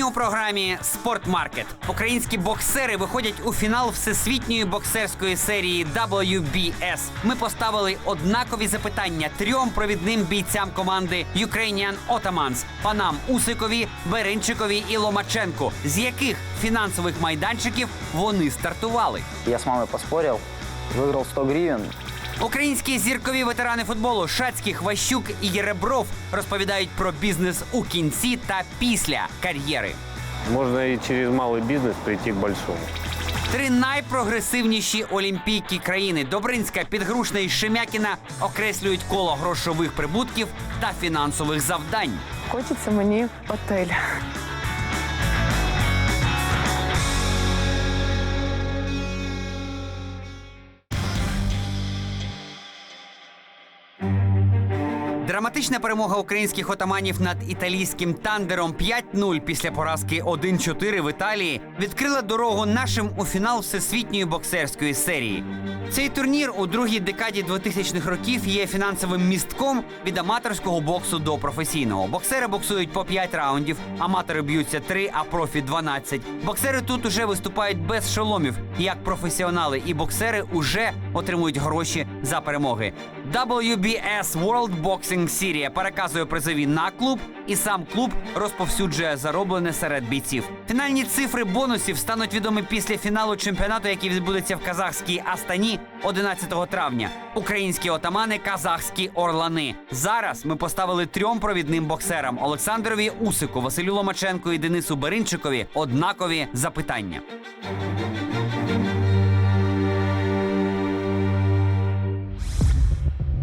Сьогодні у програмі Спортмаркет українські боксери виходять у фінал всесвітньої боксерської серії WBS. Ми поставили однакові запитання трьом провідним бійцям команди Ukrainian Ottomans – панам Усикові, Беринчикові і Ломаченку. З яких фінансових майданчиків вони стартували? Я с мамой поспорил, выиграл 100 гривен. Українські зіркові ветерани футболу Шацький, Хващук і Єребров розповідають про бізнес у кінці та після кар'єри. Можно и через малый бизнес прийти к большому. Три найпрогресивніші олімпійки країни Добринська, Підгрушна і Шемякіна окреслюють коло грошових прибутків та фінансових завдань. Хочеться мені отель. Драматична перемога українських отаманів над італійським тандером 5-0 після поразки 1-4 в Італії відкрила дорогу нашим у фінал всесвітньої боксерської серії. Цей турнір у другій декаді 2000-х років є фінансовим містком від аматорського боксу до професійного. Боксери боксують по 5 раундів, аматори б'ються 3, а профі 12. Боксери тут уже виступають без шоломів. Як професіонали і боксери уже отримують гроші за перемоги. WBS World Boxing Series переказує призові на клуб, і сам клуб розповсюджує зароблене серед бійців. Фінальні цифри бонусів стануть відомі після фіналу чемпіонату, який відбудеться в казахській Астані 11 травня. Українські отамани, казахські орлани. Зараз ми поставили трьом провідним боксерам Олександрові Усику, Василю Ломаченку і Денису Беринчикові однакові запитання.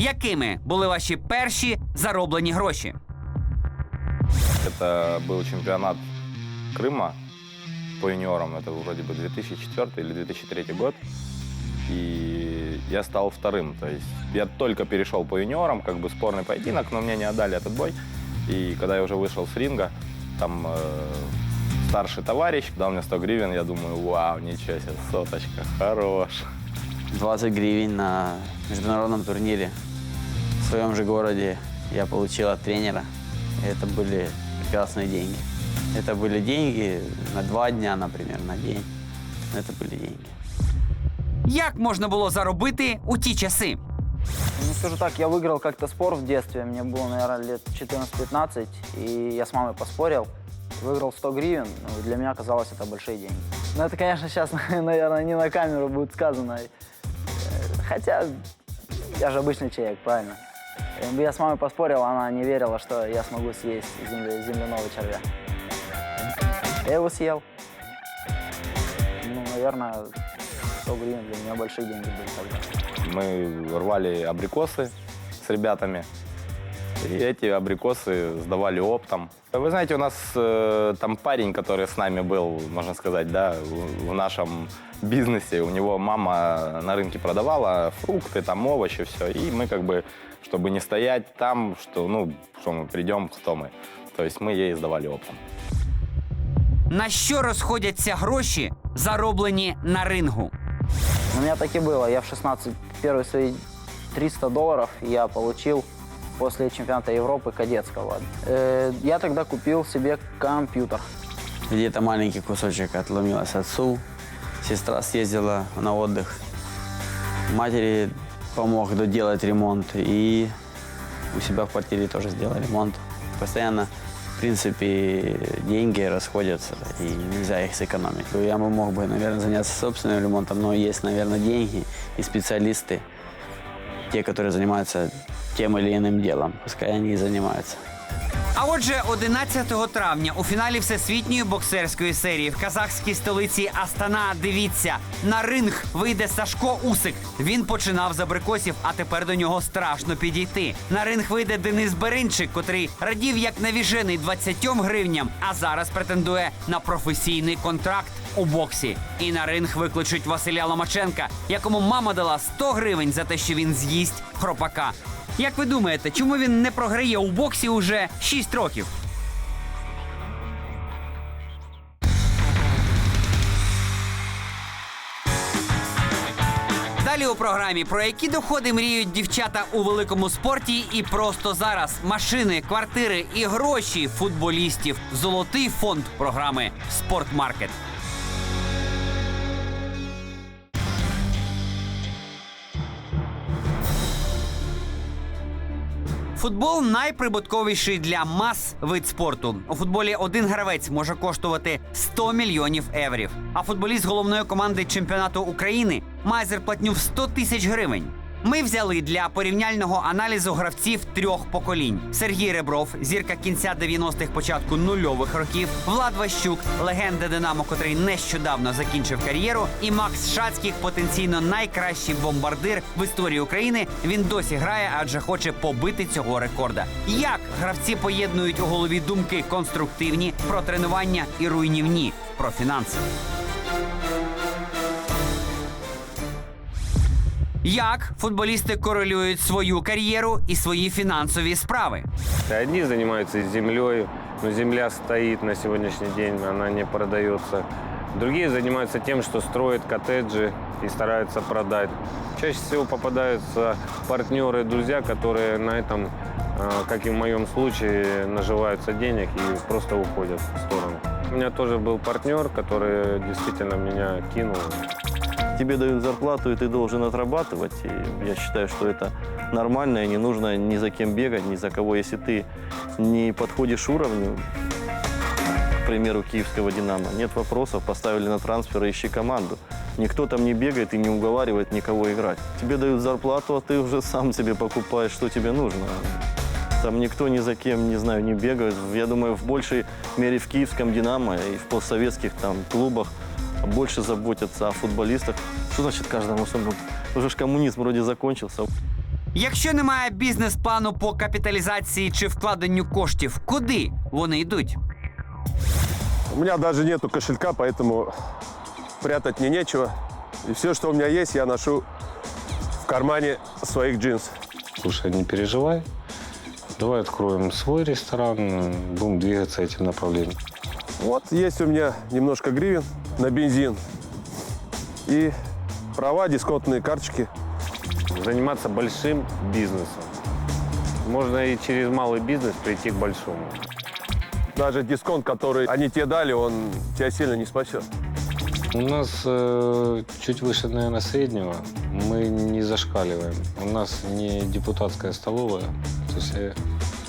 Якими були ваші перші зароблені гроші? Это был чемпионат Крыма по юниорам. Это вроде бы 2004 или 2003 год. И я стал вторым. То есть я только перешел по юниорам, как бы спорный поединок, но мне не отдали этот бой. И когда я уже вышел с ринга, там э, старший товарищ дал мне 100 гривен. Я думаю, вау, ничего себе, соточка, хорош. 20 гривен на международном турнире в своем же городе я получил от тренера. И Это были прекрасные деньги. Это были деньги на два дня, например, на день. Это были деньги. Як можна було заробити у ті часи? Ну, скажу так, я выиграл как-то спор в детстве. Мне было, наверное, лет 14-15. И я с мамой поспорил. Выиграл 100 гривен. Ну, для меня казалось это большие деньги. Но это, конечно, сейчас, наверное, не на камеру будет сказано. Э, Хотя я же обычный человек, правильно? Я с мамой поспорил, она не верила, что я смогу съесть земля- земляного червя. Я его съел. Ну, наверное, 100 гривен для меня большие деньги были тогда. Мы рвали абрикосы с ребятами. И эти абрикосы сдавали оптом. Вы знаете, у нас э, там парень, который с нами был, можно сказать, да, в, в нашем бизнесе. У него мама на рынке продавала фрукты, там овощи, все. И мы как бы, чтобы не стоять там, что, ну, что мы придем, кто мы. То есть мы ей сдавали оптом. На що розходяться гроші, зароблені на рингу? У меня так и было. Я в 16 первые свои 300 долларов я получил после чемпионата Европы кадетского. Э, я тогда купил себе компьютер. Где-то маленький кусочек отломилось отцу. Сестра съездила на отдых. Матери помог доделать ремонт. И у себя в квартире тоже сделал ремонт. Постоянно, в принципе, деньги расходятся, и нельзя их сэкономить. Я бы мог бы, наверное, заняться собственным ремонтом, но есть, наверное, деньги и специалисты, те, которые занимаются тем или иным делом. Пускай они и занимаются. А отже, 11 травня у фіналі всесвітньої боксерської серії в казахській столиці Астана. Дивіться, на ринг вийде Сашко Усик. Він починав з абрикосів, а тепер до нього страшно підійти. На ринг вийде Денис Беринчик, котрий радів як навіжений 20 гривням, а зараз претендує на професійний контракт у боксі. І на ринг викличуть Василя Ломаченка, якому мама дала 100 гривень за те, що він з'їсть хропака. Як ви думаєте, чому він не програє у боксі уже 6 років? Далі у програмі про які доходи мріють дівчата у великому спорті, і просто зараз машини, квартири і гроші футболістів. Золотий фонд програми Спортмаркет. Футбол найприбутковіший для мас вид спорту. У футболі один гравець може коштувати 100 мільйонів еврів. А футболіст головної команди чемпіонату України має зарплатню в 100 тисяч гривень. Ми взяли для порівняльного аналізу гравців трьох поколінь: Сергій Ребров, зірка кінця 90-х, початку нульових років, Влад Ващук, легенда Динамо, котрий нещодавно закінчив кар'єру, і Макс Шацьких, потенційно найкращий бомбардир в історії України. Він досі грає, адже хоче побити цього рекорда. Як гравці поєднують у голові думки конструктивні про тренування і руйнівні про фінанси? Як футболісти корелюють свою кар'єру і свої фінансові справи? Одни занимаются землей, но земля стоит на сегодняшний день, она не продается. Другие занимаются тем, что строят коттеджи и стараются продать. Чаще всего попадаются партнеры, друзья, которые на этом, э, как и в моем случае, наживаются денег и просто уходят в сторону. У меня тоже был партнер, который действительно меня кинул. Тебе дают зарплату, и ты должен отрабатывать. И я считаю, что это нормально, и не нужно ни за кем бегать, ни за кого. Если ты не подходишь уровню, к примеру, киевского «Динамо», нет вопросов, поставили на трансфер, ищи команду. Никто там не бегает и не уговаривает никого играть. Тебе дают зарплату, а ты уже сам себе покупаешь, что тебе нужно. Там никто ни за кем, не знаю, не бегает. Я думаю, в большей мере в киевском «Динамо» и в постсоветских там клубах больше заботятся о футболистах. Что значит каждому своему? Уже ж коммунизм вроде закончился. Якщо немає бізнес-плану по капіталізації чи вкладенню коштів, куди вони йдуть? У меня даже нету кошелька, поэтому прятать мне нечего. И все, что у меня есть, я ношу в кармане своих джинс. Слушай, не переживай. Давай откроем свой ресторан, э, будем двигаться этим направлением. Вот есть у меня немножко гривен на бензин и права, дисконтные карточки. заниматься большим бизнесом. Можно и через малый бизнес прийти к большому. Даже дисконт, который они тебе дали, он тебя сильно не спасет. У нас э, чуть выше, наверное, среднего. Мы не зашкаливаем. У нас не депутатская столовая. То есть э,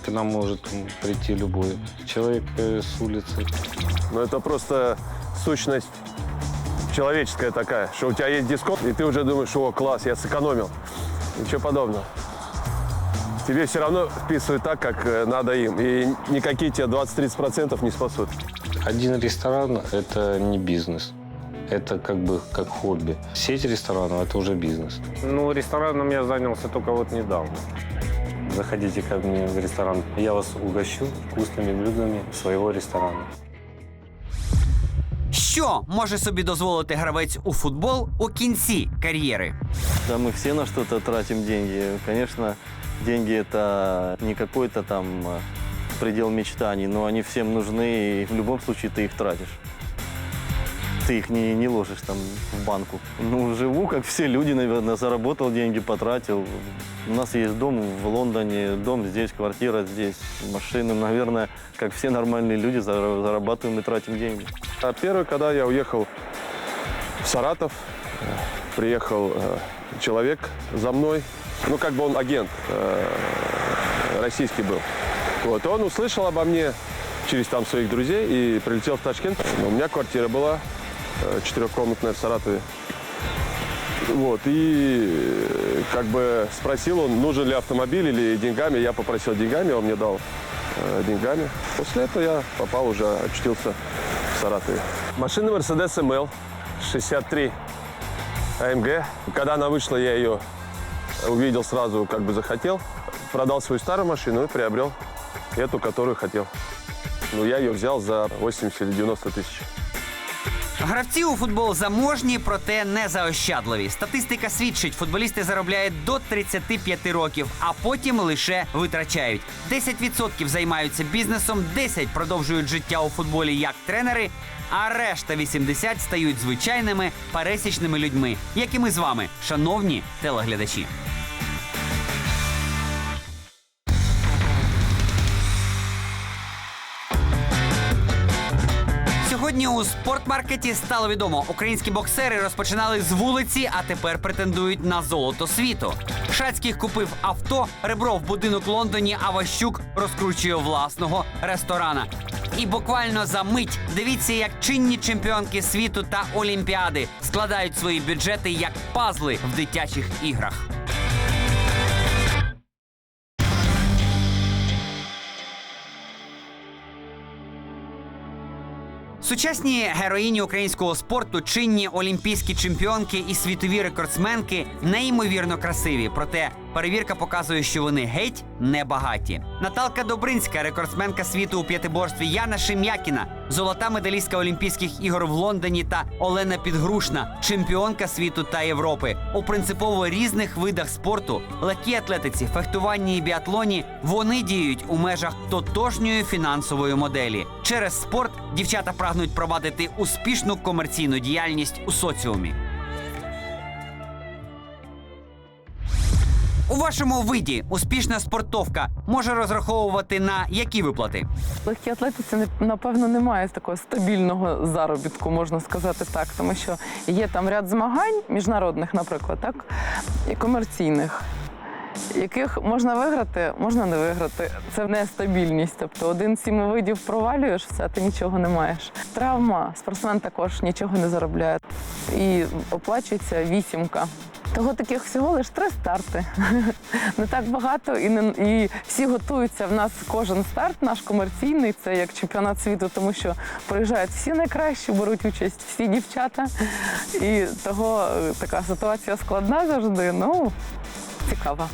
к нам может прийти любой человек э, с улицы. Но это просто сущность человеческая такая, что у тебя есть дисконт, и ты уже думаешь, о, класс, я сэкономил. Ничего подобного. Тебе все равно вписывают так, как э, надо им. И никакие тебе 20-30% не спасут. Один ресторан – это не бизнес. Это как бы как хобби. Сеть ресторанов – это уже бизнес. Ну, рестораном я занялся только вот недавно. Заходите ко мне в ресторан. Я вас угощу вкусными блюдами своего ресторана. Що може собі дозволити гравець у футбол у кінці кар'єри? Да, мы все на что-то тратим деньги. Конечно, деньги это не какой-то там э, предел мечтаний, но они всем нужны, и в любом случае ты их тратишь. Ты их не, не ложишь там в банку. Ну, живу, как все люди, наверное, заработал деньги, потратил. У нас есть дом в Лондоне, дом здесь, квартира здесь, машины. Наверное, как все нормальные люди, зара- зарабатываем и тратим деньги. А первый, когда я уехал в Саратов, приехал э, человек за мной, ну, как бы он агент э, российский был. Вот, он услышал обо мне через там своих друзей и прилетел в Ташкент. У меня квартира была четырехкомнатная в Саратове. Вот, и э, как бы спросил он, нужен ли автомобиль или деньгами. Я попросил деньгами, он мне дал э, деньгами. После этого я попал уже, очутился в Саратове. Машина Mercedes ML 63 AMG. Когда она вышла, я ее увидел сразу, как бы захотел. Продал свою старую машину и приобрел эту, которую хотел. Ну, я ее взял за 80 или 90 тысяч. Гравці у футбол заможні, проте не заощадливі. Статистика свідчить, футболісти заробляють до 35 років, а потім лише витрачають. 10% займаються бізнесом, 10% продовжують життя у футболі як тренери, а решта 80 стають звичайними пересічними людьми, як і ми з вами, шановні телеглядачі. У спортмаркеті стало відомо, українські боксери розпочинали з вулиці, а тепер претендують на золото світу. Шацьких купив авто, будинок в Лондоні, а Ващук розкручує власного ресторана. І буквально за мить дивіться, як чинні чемпіонки світу та олімпіади складають свої бюджети як пазли в дитячих іграх. Сучасні героїні українського спорту, чинні олімпійські чемпіонки і світові рекордсменки неймовірно красиві. Проте перевірка показує, що вони геть не багаті. Наталка Добринська, рекордсменка світу у п'ятиборстві Яна Шем'якіна, золота медалістка Олімпійських ігор в Лондоні та Олена Підгрушна, чемпіонка світу та Європи. У принципово різних видах спорту, легкій атлетиці, фехтуванні і біатлоні вони діють у межах тотожньої фінансової моделі. Через спорт дівчата прагнуть провадити успішну комерційну діяльність у соціумі. У вашому виді успішна спортовка може розраховувати на які виплати? Легкій атлетиці напевно немає такого стабільного заробітку, можна сказати так, тому що є там ряд змагань міжнародних, наприклад, так і комерційних. Яких можна виграти, можна не виграти. Це нестабільність. Тобто один з сіми видів провалюєш, все, ти нічого не маєш. Травма, спортсмен також нічого не заробляє. І оплачується вісімка. Того таких всього лише три старти. Не так багато, і не і всі готуються. В нас кожен старт наш комерційний, це як чемпіонат світу, тому що приїжджають всі найкращі, беруть участь всі дівчата. І того е, така ситуація складна завжди. Ну цікава.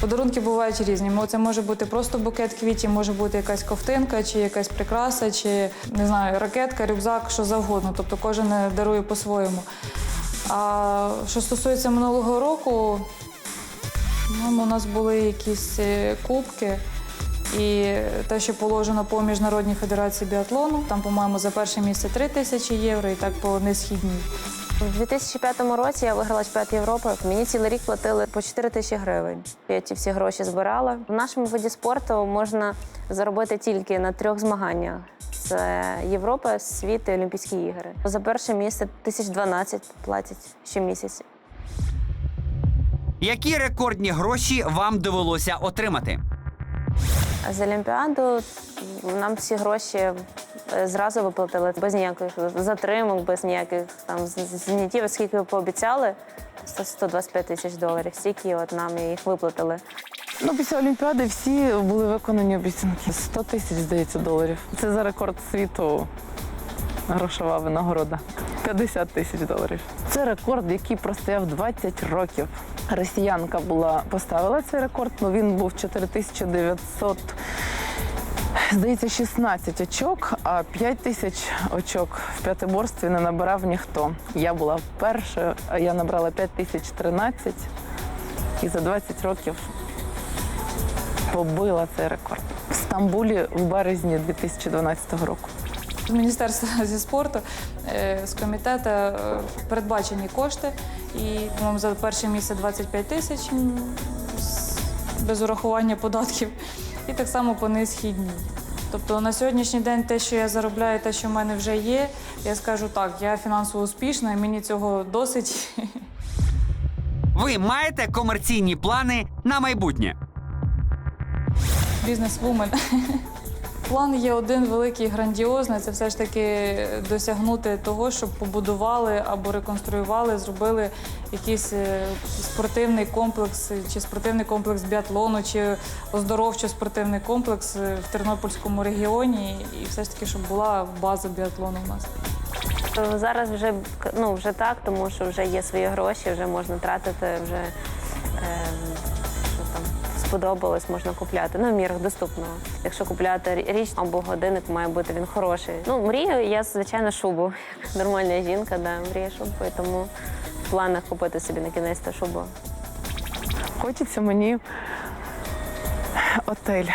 Подарунки бувають різні. Це може бути просто букет квітів, може бути якась ковтинка, чи якась прикраса, чи не знаю, ракетка, рюкзак, що завгодно. Тобто кожен е, дарує по-своєму. А що стосується минулого року, ну, у нас були якісь е, кубки. І те, що положено по міжнародній федерації біатлону, там, по-моєму, за перше місце 3 тисячі євро, і так по несхідній. У 2005 році я виграла чемпіонат Європи. Мені цілий рік платили по 4 тисячі гривень. Я ці всі гроші збирала. В нашому виді спорту можна заробити тільки на трьох змаганнях: це Європа, світ і Олімпійські ігри. За перше місце 1012 платять щомісяця. Які рекордні гроші вам довелося отримати? З Олімпіаду нам всі гроші е, зразу виплатили без ніяких затримок, без ніяких там з- зняттів, скільки ви пообіцяли. 100 125 тисяч доларів. Стільки от нам їх виплатили. Ну, після Олімпіади всі були виконані обіцянки. 100 тисяч, здається, доларів. Це за рекорд світу грошова винагорода. 50 тисяч доларів. Це рекорд, який простояв 20 років. Росіянка була поставила цей рекорд, але він був 4900 Здається, 16 очок, а 5 тисяч очок в п'ятиборстві не набирав ніхто. Я була вперше, а я набрала 5 тисяч 13 і за 20 років побила цей рекорд в Стамбулі в березні 2012 року. З Міністерства зі спорту е, з комітету е, передбачені кошти. І, по-моєму, за перше місце 25 тисяч без урахування податків. І так само по несхідній. Тобто на сьогоднішній день те, що я заробляю, те, що в мене вже є, я скажу так, я фінансово успішна і мені цього досить. Ви маєте комерційні плани на майбутнє? Бізнес-вумен. План є один великий, грандіозний. Це все ж таки досягнути того, щоб побудували або реконструювали, зробили якийсь е, спортивний комплекс, чи спортивний комплекс біатлону, чи оздоровчо-спортивний комплекс е, в Тернопільському регіоні, і все ж таки, щоб була база біатлону в нас. Зараз вже ну вже так, тому що вже є свої гроші, вже можна тратити, вже е, сподобалось, можна купляти. Ну, в мірах доступного. Якщо купляти річ або годинник, має бути він хороший. Ну, мрію, я звичайно шубу. Нормальна жінка, да, мріє шубу, і тому в планах купити собі на кінець та шубу. Хочеться мені Отель.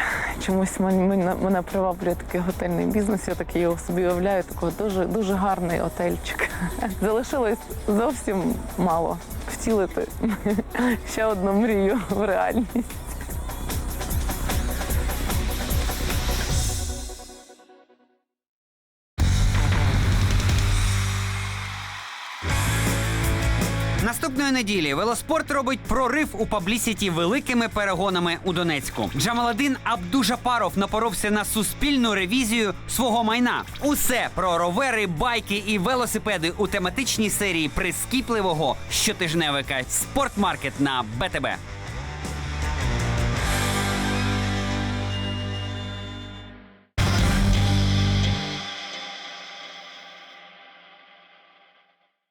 Чомусь мен- мене, мене приваблює такий готельний бізнес. Я такий його собі уявляю, такий дуже, дуже гарний отельчик. Залишилось зовсім мало втілити ще одну мрію в реальність. Наступної неділі велоспорт робить прорив у паблісіті великими перегонами у Донецьку. Джамаладин Абдужапаров напоровся на суспільну ревізію свого майна. Усе про ровери, байки і велосипеди у тематичній серії прискіпливого щотижневика Спортмаркет на БТБ.